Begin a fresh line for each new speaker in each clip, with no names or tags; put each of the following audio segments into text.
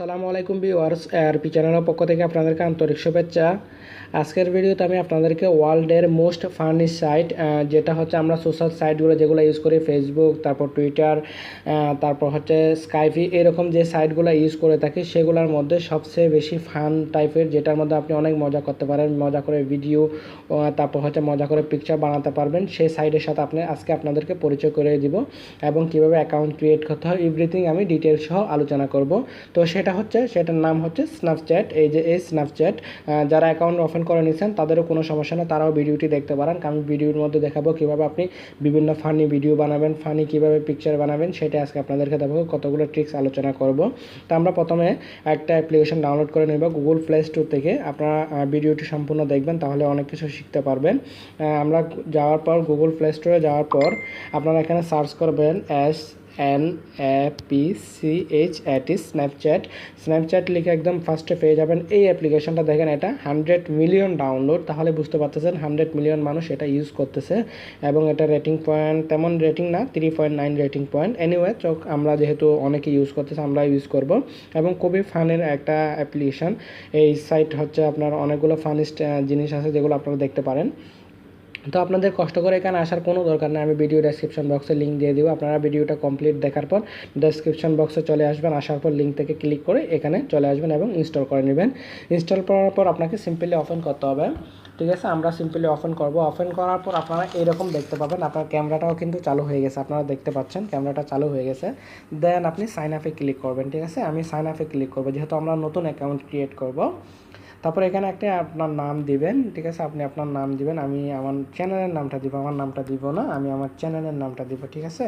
আসসালামু আলাইকুম ভিউয়ার্স আর পি চ্যানেলের পক্ষ থেকে আপনাদেরকে আন্তরিক শুভেচ্ছা। আজকের ভিডিওতে আমি আপনাদেরকে ওয়ার্ল্ডের মোস্ট ফার্নিশ সাইট যেটা হচ্ছে আমরা সোশ্যাল সাইটগুলো যেগুলো ইউজ করি ফেসবুক তারপর টুইটার তারপর হচ্ছে স্কাইপি এরকম যে সাইটগুলো ইউজ করে থাকি, সেগুলোর মধ্যে সবচেয়ে বেশি ফান টাইপের, যেটার মধ্যে আপনি অনেক মজা করতে পারেন, মজা করে ভিডিও তারপর হচ্ছে মজা করে পিকচার বানাতে পারবেন, সেই সাইটের সাথে আপনি আজকে আপনাদেরকে পরিচয় করে দিব এবং কীভাবে অ্যাকাউন্ট ক্রিয়েট করতে হয় এভরিথিং আমি ডিটেলস সহ আলোচনা করব। তো সেটা হচ্ছে, সেটার নাম হচ্ছে স্ন্যাপচ্যাট এই যে এই স্ন্যাপচ্যাট যারা অ্যাকাউন্ট ওপেন করে নিয়েছেন তাদেরও কোনো সমস্যা নেই, তারাও ভিডিওটি দেখতে পারেন। আমি ভিডিওর মধ্যে দেখাবো কীভাবে আপনি বিভিন্ন ফানি ভিডিও বানাবেন ফানি কীভাবে পিকচার বানাবেন, সেটা আজকে আপনাদেরকে দেখাবো, কতগুলো ট্রিক্স আলোচনা করব। তো আমরা প্রথমে একটা অ্যাপ্লিকেশন ডাউনলোড করে নেব গুগল প্লে স্টোর থেকে। আপনারা ভিডিওটি সম্পূর্ণ দেখবেন, তাহলে অনেক কিছু শিখতে পারবেন। আমরা যাওয়ার পর গুগল প্লে স্টোরে যাওয়ার পর আপনারা এখানে সার্চ করবেন S N A P C H এটি স্ন্যাপচ্যাট স্ন্যাপচ্যাট লিখে একদম ফার্স্টে পেয়ে যাবেন। এই অ্যাপ্লিকেশনটা দেখেন, এটা হান্ড্রেড মিলিয়ন ডাউনলোড তাহলে বুঝতে পারতেছেন হান্ড্রেড মিলিয়ন মানুষ এটা ইউজ করতেছে। এবং এটা রেটিং পয়েন্ট তেমন রেটিং না three point nine rating point anyway চোখ, আমরা যেহেতু অনেকে ইউজ করতেছে, আমরা ইউজ করব। এবং খুবই ফানের একটা অ্যাপ্লিকেশন এই সাইট হচ্ছে আপনার অনেকগুলো ফানিস্ট জিনিস আছে, যেগুলো আপনারা দেখতে পারেন। তো আপনাদের কষ্ট করে এখানে আসার কোনো দরকার নেই। আমি ভিডিও ডেসক্রিপশন বক্সে লিঙ্ক দিয়ে দিব। আপনারা ভিডিওটা কমপ্লিট দেখার পর ডেসক্রিপশন বক্সে চলে আসবেন। আসার পর লিঙ্ক থেকে ক্লিক করে এখানে চলে আসবেন এবং ইনস্টল করে নেবেন। ইনস্টল করার পর আপনাকে সিম্পলি ওপেন করতে হবে। ঠিক আছে? আমরা সিম্পলি ওপেন করব। ওপেন করার পর আপনারা এরকম দেখতে পাবেন। আপনার ক্যামেরাটাও কিন্তু চালু হয়ে গেছে। আপনারা দেখতে পাচ্ছেন ক্যামেরাটা চালু হয়ে গেছে। দেন আপনি সাইন আপে ক্লিক করবেন। ঠিক আছে? আমি সাইন আপে ক্লিক করব। যেহেতু আমরা নতুন অ্যাকাউন্ট ক্রিয়েট করব। তারপর এখানে একটা আপনার নাম দিবেন, ঠিক আছে? আপনি আপনার নাম দিবেন, আমি আমার চ্যানেলের নামটা দিব, আমার নামটা দিব না, আমি আমার চ্যানেলের নামটা দিব, ঠিক আছে?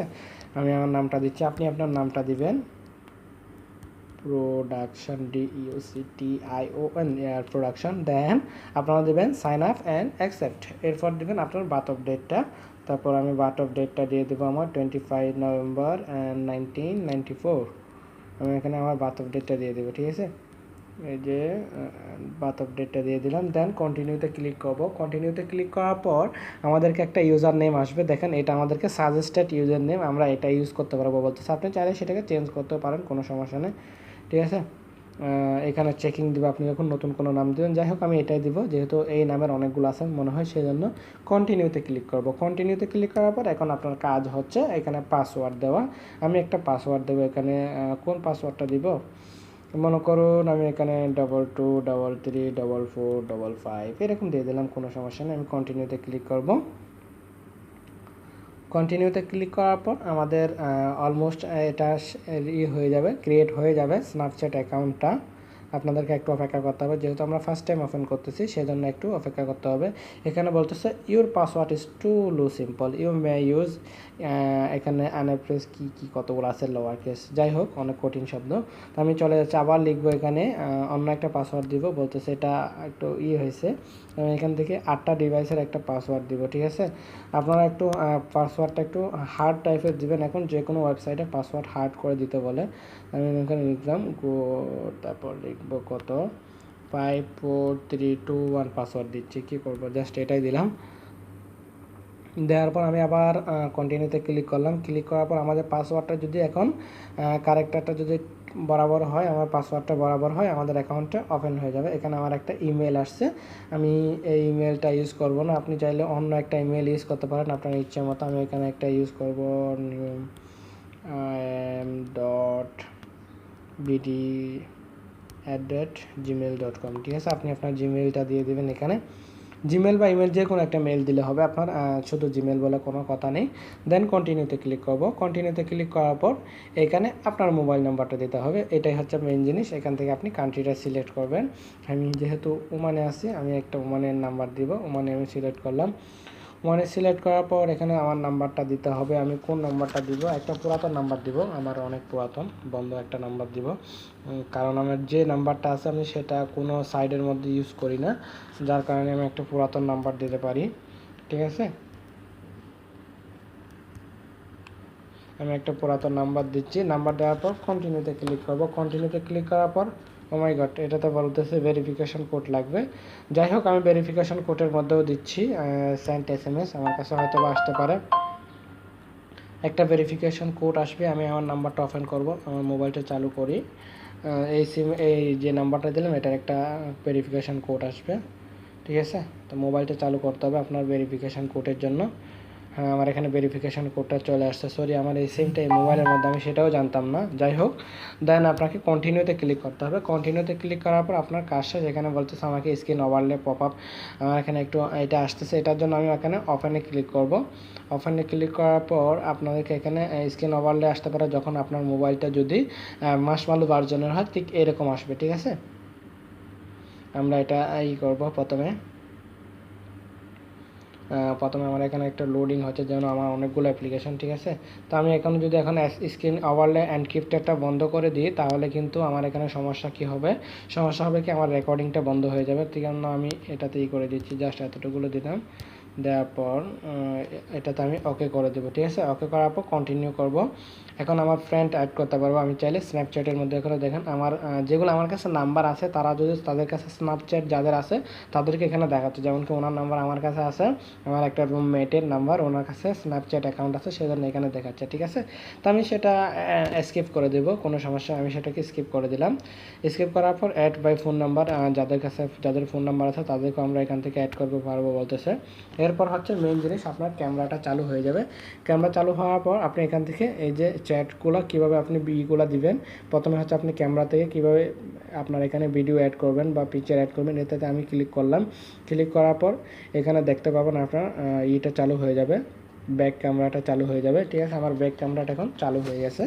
আমি আমার নামটা দিচ্ছি, আপনি আপনার নামটা দিবেন। Production I O N air production then আপনারা দেবেন সাইন আপ অ্যান্ড অ্যাকসেপ্ট এরপর দেবেন আপনার বার্থ অফ ডেটটা তারপর আমি বার্থ অফ ডেটটা দিয়ে দেবো আমার twenty five November and nineteen ninety four আমি এখানে আমার বার্থ অফ ডেটটা দিয়ে দেবো, ঠিক আছে? এই যে বাথ অফ ডেটটা দিয়ে দিলাম। দেন কন্টিনিউতে ক্লিক করব। কন্টিনিউতে ক্লিক করার পর আমাদেরকে একটা ইউজার নেম আসবে। দেখেন, এটা আমাদেরকে সাজেস্টেড ইউজার নেম আমরা এটা ইউজ করতে পারব বলতেছে। আপনি চাইলে সেটাকে চেঞ্জ করতে পারেন, কোনো সমস্যা নেই। ঠিক আছে? এখানে চেকিং দিব, আপনি যখন নতুন কোনো নাম দেবেন, যাই হোক, আমি এটাই দিব। যেহেতু এই নামের অনেকগুলো আছে মনে হয় সেই জন্য কন্টিনিউতে ক্লিক করব। কন্টিনিউতে ক্লিক করার পর এখন আপনার কাজ হচ্ছে এখানে পাসওয়ার্ড দেওয়া। আমি একটা পাসওয়ার্ড দেবো এখানে। কোন পাসওয়ার্ডটা দিব? মনে করুন আমি এখানে double two double three double four double five এরকম দিয়ে দিলাম, কোনো সমস্যা নেই। আমি কন্টিনিউতে ক্লিক করব। কন্টিনিউতে ক্লিক করার পর আমাদের অলমোস্ট এটা ই হয়ে যাবে ক্রিয়েট হয়ে যাবে স্ন্যাপচ্যাট অ্যাকাউন্টটা আপনাদেরকে একটু অপেক্ষা করতে হবে। যেহেতু আমরা ফার্স্ট টাইম ওপেন করতেছি, সেজন্য একটু অপেক্ষা করতে হবে। এখানে বলতেছে your password is too low simple you may use এখানে আনএপ্রেস কী কী কতগুলো আছে? লোয়ার কেস যাই হোক, অনেক কঠিন শব্দ। তো আমি চলে যাচ্ছি, আবার লিখব এখানে অন্য একটা পাসওয়ার্ড দিব। বলতেছে, এটা একটু ই হয়েছে। আমি এখান থেকে আটটা ডিভাইসের একটা পাসওয়ার্ড দিব, ঠিক আছে? আপনারা একটু পাসওয়ার্ডটা একটু হার্ড টাইপের দিবেন। এখন যে কোনো ওয়েবসাইটে পাসওয়ার্ড হার্ড করে দিতে বলে। আমি এখানে লিখলাম গো তারপর লিখব কত? Five four three two one password দিচ্ছি, কী করব? জাস্ট এটাই দিলাম। দেওয়ার পর আমি আবার কন্টিনিউতে ক্লিক করলাম। ক্লিক করার পর আমাদের পাসওয়ার্ডটা যদি এখন ক্যারেক্টারটা যদি বরাবর হয়, আমার পাসওয়ার্ডটা বরাবর হয়, আমাদের অ্যাকাউন্টটা ওপেন হয়ে যাবে। এখানে আমার একটা ইমেল আসছে। আমি এই ইমেলটা ইউজ করব না। আপনি চাইলে অন্য একটা ইমেল ইউজ করতে পারেন। আপনার ইচ্ছে মতো আমি এখানে একটা ইউজ করব। Dot BD at date Gmail dot com ঠিক আছে, আপনি আপনার জিমেলটা দিয়ে দেবেন এখানে। জিমেল বা ইমেল যে কোনো একটা মেল দিলে হবে আপনার শুধু জিমেল বলে কোনো কথা নেই। দেন কন্টিনিউতে ক্লিক করব। কন্টিনিউতে ক্লিক করার পর এখানে আপনার মোবাইল নাম্বারটা দিতে হবে। এটাই হচ্ছে মেন জিনিস। এখান থেকে আপনি কান্ট্রিটা সিলেক্ট করবেন। আমি যেহেতু ওমানে আছি, আমি একটা ওমানের নাম্বার দিব। ওমানে আমি সিলেক্ট করলাম। ওয়ানে সিলেক্ট করার পর এখানে আমার নাম্বারটা দিতে হবে। আমি কোন নাম্বারটা দিব? একটা পুরাতন নাম্বার দিব। আমার অনেক পুরাতন, বন্ধ একটা নাম্বার দিব। কারণ আমার যে নাম্বারটা আছে, আমি সেটা কোনো সাইডের মধ্যে ইউজ করি না। যার কারণে আমি একটা পুরাতন নাম্বার দিতে পারি। ঠিক আছে? আমি একটা পুরাতন নাম্বার দিচ্ছি। নাম্বার দেওয়ার পর কন্টিনিউতে ক্লিক করব। কন্টিনিউতে ক্লিক করার পর মাই গড এটাতে বলতেছে ভেরিফিকেশন কোড লাগবে। যাই হোক, আমি ভেরিফিকেশন কোডের মধ্যেও দিচ্ছি সেন্ট এস এম এস আমার কাছে হয়তো বা আসতে পারে। একটা ভেরিফিকেশন কোড আসবে, আমি আমার নাম্বারটা ওপেন করব, আমার মোবাইলটা চালু করি। এই সিম এই যে নাম্বারটা দিলাম, এটার একটা ভেরিফিকেশান কোড আসবে। ঠিক আছে? তো মোবাইলটা চালু করতে হবে আপনার ভেরিফিকেশান কোডের জন্য। হ্যাঁ আমার এখানে ভেরিফিকেশান কোডটা চলে আসছে। সরি আমার এই সিমটা এই মোবাইলের মধ্যে, আমি সেটাও জানতাম না। যাই হোক দেন আপনাকে কন্টিনিউতে ক্লিক করতে হবে। কন্টিনিউতে ক্লিক করার পর আপনার কাজটা যেখানে বলতেছে আমাকে স্ক্রিন ওভারলে পপ আপ আমার এখানে একটু, এটা আসতেছে। এটার জন্য আমি এখানে অফেনে ক্লিক করব। অফেনে ক্লিক করার পর আপনাদেরকে এখানে স্ক্রিন ওভারলে আসতে পারে যখন আপনার মোবাইলটা যদি মাসমালু ভার্জনের হয়, ঠিক এরকম আসবে, ঠিক আছে? আমরা এটা ই করব প্রথমে। প্রথমে আমার এখানে একটা লোডিং হচ্ছে যেন আমার অনেকগুলো অ্যাপ্লিকেশন ঠিক আছে? তো আমি এখন যদি এখন স্ক্রিন ওভারলে এনক্রিপ্টেডটা বন্ধ করে দিই, তাহলে কিন্তু আমার এখানে সমস্যা কি হবে? সমস্যা হবে কি আমার রেকর্ডিংটা বন্ধ হয়ে যাবে ঠিক আমি এটাতেই করে দিচ্ছি জাস্ট এতটুকুলো দিলাম। দেওয়ার পর এটাতে আমি ওকে করে দেবো, ঠিক আছে? ওকে করার পর কন্টিনিউ করব। এখন আমার ফ্রেন্ড অ্যাড করতে পারব। আমি চাইলে স্ন্যাপচ্যাটের মধ্যে এখানে দেখেন, আমার যেগুলো আমার কাছে নাম্বার আছে, তারা যদি তাদের কাছে স্ন্যাপচ্যাট যাদের আছে, তাদেরকে এখানে দেখাচ্ছে। যেমন কি ওনার নাম্বার আমার কাছে আছে, আমার একটা রুমমেটের নাম্বার ওনার কাছে স্ন্যাপচ্যাট অ্যাকাউন্ট আছে, সেজন্য এখানে দেখাচ্ছে, ঠিক আছে? তো আমি সেটা স্কিপ করে দেবো, কোনো সমস্যা আমি সেটাকে স্কিপ করে দিলাম। স্কিপ করার পর অ্যাড বাই ফোন নাম্বার যাদের কাছে, যাদের ফোন নাম্বার আছে তাদেরকে আমরা এখান থেকে অ্যাড করতে পারব বলতেছে। এরপর হচ্ছে মেন জিনিস আপনার ক্যামেরাটা চালু হয়ে যাবে। ক্যামেরা চালু হওয়ার পর আপনি এখান থেকে এই যে চ্যাটগুলো কীভাবে আপনি বিগুলো দিবেন, প্রথমে হচ্ছে আপনি ক্যামেরা থেকে কীভাবে আপনার এখানে ভিডিও অ্যাড করবেন বা পিকচার অ্যাড করবেন, এটাতে আমি ক্লিক করলাম। ক্লিক করার পর এখানে দেখতে পাবেন আপনার ইটা চালু হয়ে যাবে ব্যাক ক্যামেরাটা চালু হয়ে যাবে। ঠিক আছে, আমার ব্যাক ক্যামেরাটা এখন চালু হয়ে গেছে।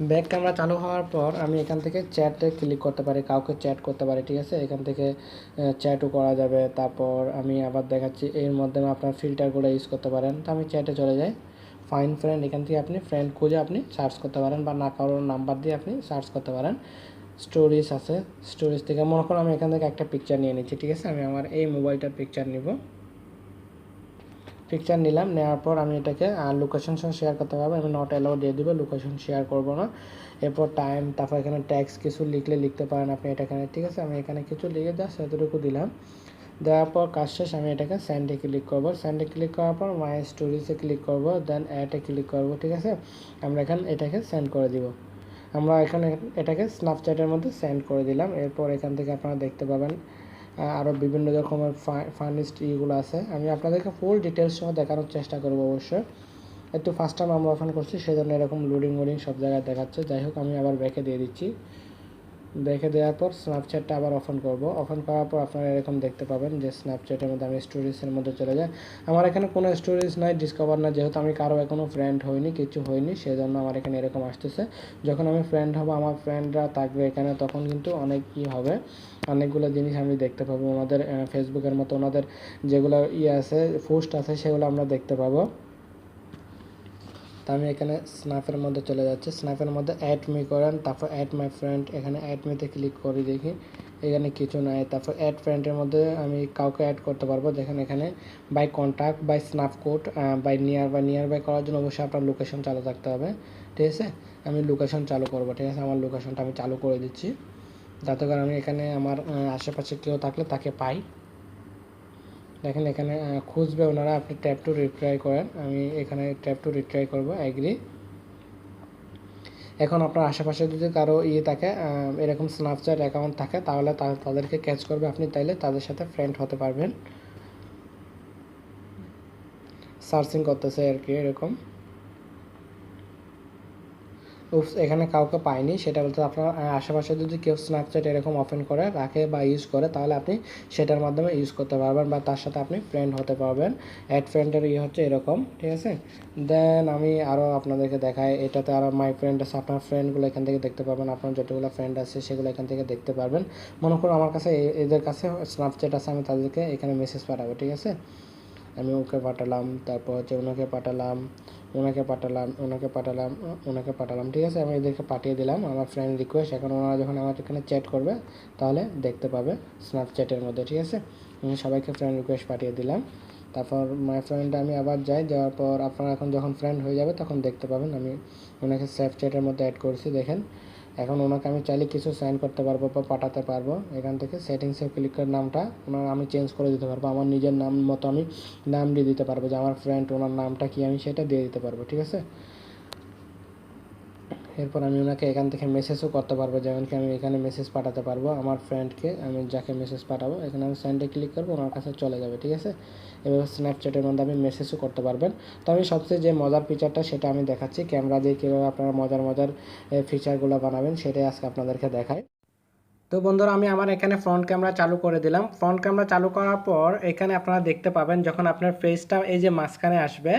ব্যাক ক্যামেরা চালু হওয়ার পর আমি এখান থেকে চ্যাটে ক্লিক করতে পারি, কাউকে চ্যাট করতে পারি, ঠিক আছে? এখান থেকে চ্যাটও করা যাবে। তারপর আমি আবার দেখাচ্ছি, এর মাধ্যমে আপনার ফিল্টারগুলো ইউজ করতে পারেন। তো আমি চ্যাটে চলে যাই। ফাইন ফ্রেন্ড এখান থেকে আপনি ফ্রেন্ড খুঁজে আপনি সার্চ করতে পারেন বা না কারোর নাম্বার দিয়ে আপনি সার্চ করতে পারেন। স্টোরিজ আছে। স্টোরিজ থেকে মনে করুন আমি এখান থেকে একটা পিকচার নিয়ে নিচ্ছি, ঠিক আছে? আমি আমার এই মোবাইলটার পিকচার নিব। পিকচার নিলাম নেওয়ার পর আমি এটাকে লোকেশন শেয়ার করতে পারব। আমি নট অ্যালাউ দিয়ে দেবো লোকেশন শেয়ার করব না। এরপর টাইম তারপর এখানে ট্যাক্স কিছু লিখলে লিখতে পারেন আপনি এটা এখানে ঠিক আছে? আমি এখানে কিছু লিখে দেওয়া সেতটুকু দিলাম। দেওয়ার পর কাজ শেষ, আমি এটাকে স্যান্ডে ক্লিক করব। স্যান্ডে ক্লিক করার পর মাই স্টোরিজে ক্লিক করব দেন অ্যাডে ক্লিক করব, ঠিক আছে? আমরা এখানে, এটাকে সেন্ড করে দিব। আমরা এখানে এটাকে স্ন্যাপচ্যাটের মধ্যে সেন্ড করে দিলাম। এরপর এখান থেকে আপনারা দেখতে পাবেন আরও বিভিন্ন রকমের ফার্নিস্ট ইগুলো আছে। আমি আপনাদেরকে ফুল ডিটেলস সহ দেখানোর চেষ্টা করব অবশ্যই। একটু ফার্স্ট টাইম আমরা ওপেন করছি সেই জন্য এরকম লোডিং ওডিং সব জায়গায় দেখাচ্ছে। যাই হোক, আমি আবার ব্যাকে দিয়ে দিচ্ছি। ব্যাকে দেওয়ার পর স্ন্যাপচ্যাটটা আবার ওপেন করব। ওপেন করার পর আপনারা এরকম দেখতে পাবেন যে স্ন্যাপচ্যাটের মধ্যে আমি স্টোরেজের মধ্যে চলে যাই। আমার এখানে কোনো স্টোরেজ নাই ডিসকভার না যেহেতু আমি কারও এখনও ফ্রেন্ড হইনি, কিছু হয়নি সেই জন্য আমার এখানে এরকম আসতেছে। যখন আমি ফ্রেন্ড হব, আমার ফ্রেন্ডরা থাকবে এখানে, তখন কিন্তু অনেক ই হবে। অনেকগুলো জিনিস আমি দেখতে পাবো। ওনাদের ফেসবুকের মতো ওনাদের যেগুলো ইয়ে আছে পোস্ট আছে, সেগুলো আমরা দেখতে পাবো। তো আমি এখানে স্ন্যাপের মধ্যে চলে যাচ্ছি। স্ন্যাপের মধ্যে অ্যাড মি করেন, তারপর অ্যাড মাই ফ্রেন্ড এখানে অ্যাড মিতে ক্লিক করি দেখি। এখানে কিছু নাই, তারপর অ্যাড ফ্রেন্ডের মধ্যে আমি কাউকে অ্যাড করতে পারব। দেখেন এখানে by contact by snap code by near by near by করার জন্য অবশ্যই আপনার লোকেশন চালু থাকতে হবে। ঠিক আছে? আমি লোকেশন চালু করব, ঠিক আছে? আমার লোকেশনটা আমি চালু করে দিচ্ছি। যাতে করে আমি এখানে আমার আশেপাশে কেউ থাকলে তাকে পাই। দেখেন এখানে খুঁজবে ওনারা, আপনি ট্যাপ টু রিট্রাই করেন, আমি এখানে ট্যাপ টু রিট্রাই করব অ্যাগ্রি এখন আপনার আশেপাশে যদি কারও ইয়ে থাকে এরকম স্ন্যাপচ্যাট অ্যাকাউন্ট থাকে, তাহলে তাদেরকে ক্যাচ করবে আপনি, তাইলে তাদের সাথে ফ্রেন্ড হতে পারবেন। সার্চিং করতেছে আর কি, এরকম। উপস এখানে কাউকে পাইনি, সেটা বলতে আপনার আশেপাশে যদি কেউ স্ন্যাপচ্যাট এরকম ওপেন করে রাখে বা ইউজ করে, তাহলে আপনি সেটার মাধ্যমে ইউজ করতে পারবেন বা তার সাথে আপনি ফ্রেন্ড হতে পারবেন। অ্যাড ফ্রেন্ডের ইয়ে হচ্ছে এরকম, ঠিক আছে? দেন আমি আরও আপনাদেরকে দেখাই, এটাতে আরও মাই ফ্রেন্ড আছে, আপনার ফ্রেন্ডগুলো এখান থেকে দেখতে পারবেন, আপনার যতগুলো ফ্রেন্ড আছে, সেগুলো এখান থেকে দেখতে পারবেন। মনে করুন আমার কাছে এদের কাছে স্ন্যাপচ্যাট আছে, আমি তাদেরকে এখানে মেসেজ পাঠাবো, ঠিক আছে? আমি ওকে পাঠালাম, তারপর হচ্ছে ওনাকে পাঠালাম ওনাকে পাঠালাম ওনাকে পাঠালাম ওনাকে পাঠালাম, ঠিক আছে? আমি এদেরকে পাঠিয়ে দিলাম, আমার ফ্রেন্ড রিকোয়েস্ট এখন ওনারা যখন আমার এখানে চ্যাট করবে, তাহলে দেখতে পাবে স্ন্যাপচ্যাটের মধ্যে, ঠিক আছে? আমি সবাইকে ফ্রেন্ড রিকোয়েস্ট পাঠিয়ে দিলাম, তারপর মাই ফ্রেন্ড আমি আবার যাই, যাওয়ার পর আপনারা এখন যখন ফ্রেন্ড হয়ে যাবে, তখন দেখতে পাবেন, আমি ওনাকে স্ন্যাপচ্যাটের মধ্যে অ্যাড করেছি, দেখেন। এখন ওনাকে আমি চাইলে কিছু সাইন করতে পারব বা পাঠাতে পারব। এখান থেকে সেটিংসে ক্লিক করে নামটা ওনার আমি চেঞ্জ করে দিতে পারব। আমার নিজের নাম মতো আমি নাম দিয়ে দিতে পারব যে আমার ফ্রেন্ড ওনার নামটা কি আমি সেটা দিয়ে দিতে পারব, ঠিক আছে? এরপর আমি ওনাকে এখান থেকে মেসেজও করতে পারব যেমন কি আমি এখানে মেসেজ পাঠাতে পারব আমার ফ্রেন্ডকে আমি যাকে মেসেজ পাঠাবো, এখানে আমি সেন্ডে ক্লিক করব, ওনার কাছে চলে যাবে, ঠিক আছে? এভাবে স্ন্যাপচ্যাটের মধ্যে আপনি মেসেজও করতে পারবেন। তো আমি সবচেয়ে যে মজার ফিচারটা সেটা আমি দেখাচ্ছি ক্যামেরা দিয়ে কীভাবে আপনারা মজার মজার ফিচারগুলো বানাবেন, সেটাই আজকে আপনাদেরকে দেখাই। তো বন্ধুরা, আমি আমার এখানে ফ্রন্ট ক্যামেরা চালু করে দিলাম। ফ্রন্ট ক্যামেরা চালু করার পর এখানে আপনারা দেখতে পাবেন যখন আপনার ফেসটা এই যে মাঝখানে আসবে,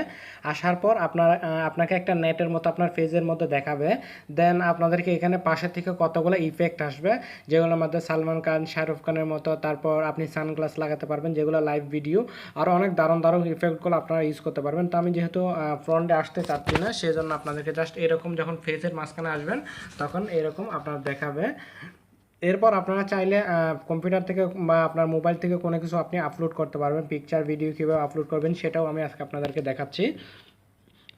আসার পর আপনার আপনাকে একটা নেটের মতো আপনার ফেজের মধ্যে দেখাবে। দেন আপনাদেরকে এখানে পাশে থেকে কতগুলো ইফেক্ট আসবে, যেগুলোর মধ্যে সালমান খান, শাহরুখ খানের মতো, তারপর আপনি সানগ্লাস লাগাতে পারবেন, যেগুলো লাইভ ভিডিও আরও অনেক দারুণ দারুণ ইফেক্টগুলো আপনারা ইউজ করতে পারবেন। তো আমি যেহেতু ফ্রন্টে আসতে চাচ্ছি না সেই জন্য আপনাদেরকে জাস্ট এরকম যখন ফেজের মাঝখানে আসবেন, তখন এরকম আপনার দেখাবে। এরপর আপনারা চাইলে কম্পিউটার থেকে বা আপনার মোবাইল থেকে কোনো কিছু আপনি আপলোড করতে পারবেন। পিকচার ভিডিও কীভাবে আপলোড করবেন সেটাও আমি আজকে আপনাদেরকে দেখাচ্ছি।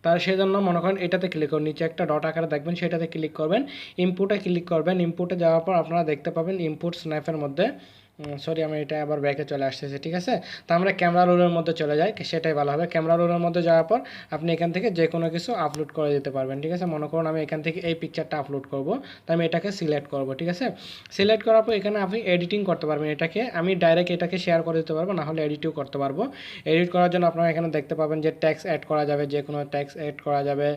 তার সেজন্য মনে করেন এটাতে ক্লিক করুন। নিচে একটা ডট আকারে দেখবেন, সেটাতে ক্লিক করবেন। ইনপুটে ক্লিক করবেন। ইনপুটে যাওয়ার পর আপনারা দেখতে পাবেন ইনপুট স্ন্যাপের মধ্যে সরি আমি এটা আবার ব্যাকে চলে আসতেছে, ঠিক আছে? তো আমরা ক্যামেরা রোলের মধ্যে চলে যাই, সেটাই ভালো হবে। ক্যামেরা রোলের মধ্যে যাওয়ার পর আপনি এখান থেকে যে কোনো কিছু আপলোড করে দিতে পারবেন, ঠিক আছে? মনে করুন আমি এখান থেকে এই পিকচারটা আপলোড করব, তো আমি এটাকে সিলেক্ট করব, ঠিক আছে? সিলেক্ট করার পর এখানে আপনি এডিটিং করতে পারবেন এটাকে। আমি ডাইরেক্ট এটাকে শেয়ার করে দিতে পারব না হলে এডিটও করতে পারব। এডিট করার জন্য আপনারা এখানে দেখতে পাবেন যে ট্যাক্স অ্যাড করা যাবে, যে কোনো ট্যাক্স অ্যাড করা যাবে,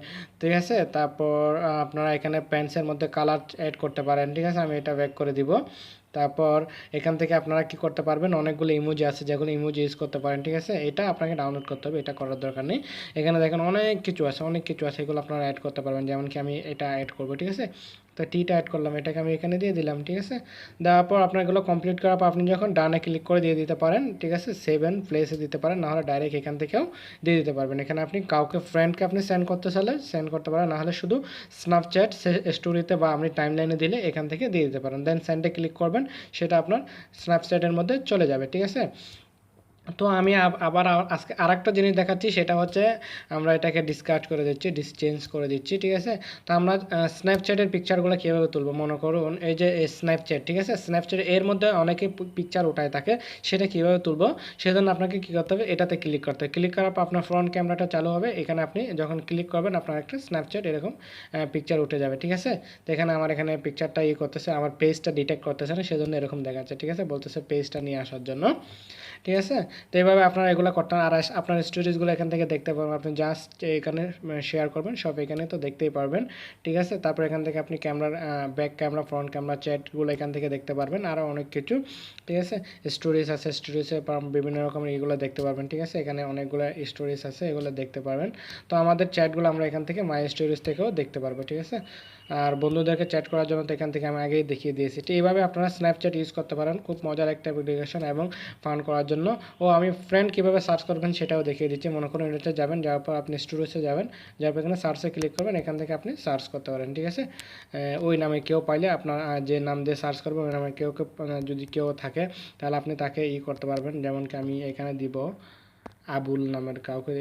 ঠিক আছে? তারপর আপনারা এখানে প্যান্টসের মধ্যে কালার অ্যাড করতে পারেন, ঠিক আছে? আমি এটা ব্যাক করে দিব। তারপর এখান থেকে আপনারা কি করতে পারবেন? অনেকগুলো ইমোজি আছে, যেগুলো ইমোজি ইউজ করতে পারেন, ঠিক আছে? এটা আপনাকে ডাউনলোড করতে হবে, এটা করার দরকার নেই। এখানে দেখেন অনেক কিছু আছে, অনেক কিছু আছে, এগুলো আপনারা অ্যাড করতে পারবেন। যেমন কি আমি এটা অ্যাড করব, ঠিক আছে? তো টিটা অ্যাড করলাম, এটাকে আমি এখানে দিয়ে দিলাম, ঠিক আছে? দেওয়ার পর আপনার এগুলো কমপ্লিট করার পর আপনি যখন ডানে ক্লিক করে দিয়ে দিতে পারেন, ঠিক আছে? সেভেন প্লেসে দিতে পারেন, নাহলে ডাইরেক্ট এখান থেকেও দিয়ে দিতে পারবেন। এখানে আপনি কাউকে ফ্রেন্ডকে আপনি সেন্ড করতে চাইলে সেন্ড করতে পারেন, নাহলে শুধু স্ন্যাপচ্যাট স্টোরিতে বা আপনি টাইম লাইনে দিলে এখান থেকে দিয়ে দিতে পারেন। দেন সেন্ডে ক্লিক করবেন, সেটা আপনার স্ন্যাপচ্যাটের মধ্যে চলে যাবে, ঠিক আছে? তো আমি আবার আজকে আরেকটা জিনিস দেখাচ্ছি, সেটা হচ্ছে আমরা এটাকে ডিসকার্ড করে দিচ্ছি ডিসচেঞ্জ করে দিচ্ছি, ঠিক আছে? তো আমরা স্ন্যাপচ্যাটের পিকচারগুলো কীভাবে তুলবো? মনে করুন, এই যে স্ন্যাপচ্যাট ঠিক আছে? স্ন্যাপচ্যাট এর মধ্যে অনেকে পিকচার উঠায় থাকে, সেটা কীভাবে তুলবো? সেজন্য আপনাকে কী করতে হবে? এটাতে ক্লিক করতে হবে। ক্লিক করার পর আপনার ফ্রন্ট ক্যামেরাটা চালু হবে। এখানে আপনি যখন ক্লিক করবেন, আপনার একটা স্ন্যাপচ্যাট এরকম পিকচার উঠে যাবে, ঠিক আছে? তো এখানে আমার এখানে পিকচারটা ইয়ে করতেছে, আমার পেজটা ডিটেক্ট করতেছে না, সেজন্য এরকম দেখাচ্ছে, ঠিক আছে? বলতেছে পেজটা নিয়ে আসার জন্য, ঠিক আছে? তো এইভাবে আপনারা এগুলো করতে আর আপনার স্টোরিজগুলো এখান থেকে দেখতে পারবেন। আপনি জাস্ট এখানে শেয়ার করবেন, সব এখানে তো দেখতেই পারবেন। ঠিক আছে? তারপর এখান থেকে আপনি ক্যামেরার ব্যাক ক্যামেরা ফ্রন্ট ক্যামেরা চ্যাটগুলো এখান থেকে দেখতে পারবেন আরও অনেক কিছু। ঠিক আছে? স্টোরিজ আছে স্টোরিজে বিভিন্ন রকমের এগুলো দেখতে পারবেন। ঠিক আছে? এখানে অনেকগুলো স্টোরিজ আছে, এগুলো দেখতে পারবেন। তো আমাদের চ্যাটগুলো আমরা এখান থেকে মাই স্টোরিজ থেকেও দেখতে পারব। ঠিক আছে? আর বন্ধুদেরকে চ্যাট করার জন্য তো এখান থেকে আমি আগেই দেখিয়ে দিয়েছি। তো এইভাবে আপনারা স্ন্যাপচ্যাট ইউজ করতে পারেন। খুব মজার একটা অ্যাপ্লিকেশন এবং ফান করার জন্য। আমি ফ্রেন্ড কীভাবে সার্চ করবেন সেটাও দেখিয়ে দিচ্ছি। মনে করুন এটাতে যাবেন যাওয়ার পর আপনি স্টুডিওসে যাবেন যাওয়ার পর এখানে সার্চে ক্লিক করবেন এখান থেকে আপনি সার্চ করতে পারেন ঠিক আছে? ওই নামে কেউ পাইলে আপনার যে নাম দিয়ে সার্চ করবেন ওই নামে কেউ কেউ, যদি কেউ থাকে তাহলে আপনি তাকে ই করতে পারবেন। যেমন কি আমি এখানে দিব আবুল নামের কাউকে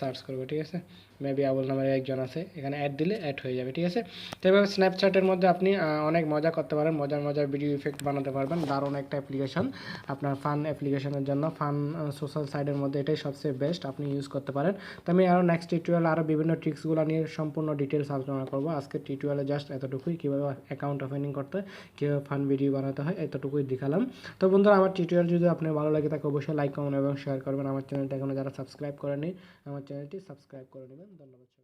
সার্চ করব ঠিক আছে? মেবি আবুল নামের একজন আছে, এখানে অ্যাড দিলে অ্যাড হয়ে যাবে, ঠিক আছে? তো এভাবে স্ন্যাপচ্যাটের মধ্যে আপনি অনেক মজা করতে পারেন, মজার মজার ভিডিও ইফেক্ট বানাতে পারবেন। দারুণ একটা অ্যাপ্লিকেশন আপনার ফান অ্যাপ্লিকেশনের জন্য ফান সোশ্যাল সাইডের মধ্যে এটাই সবচেয়ে বেস্ট আপনি ইউজ করতে পারেন। তো আমি আরও নেক্সট টিউটোরিয়াল আরও বিভিন্ন ট্রিক্সগুলো নিয়ে সম্পূর্ণ ডিটেলস আলোচনা করব। আজকে টিউটোরিয়ালে জাস্ট এতটুকুই, কীভাবে অ্যাকাউন্ট ওপেনিং করতে, কীভাবে ফান ভিডিও বানাতে হয়, এতটুকুই দেখালাম। তো বন্ধুরা, আমার টিউটোরিয়াল যদি আপনার ভালো লাগে তাকে অবশ্যই লাইক কমেন্ট এবং শেয়ার করবেন। আমার চ্যানেলটা এখনও যারা সাবস্ক্রাইব করেনি আমার চ্যানেলটি সাবস্ক্রাইব করে নেবেন। ধন্যবাদ।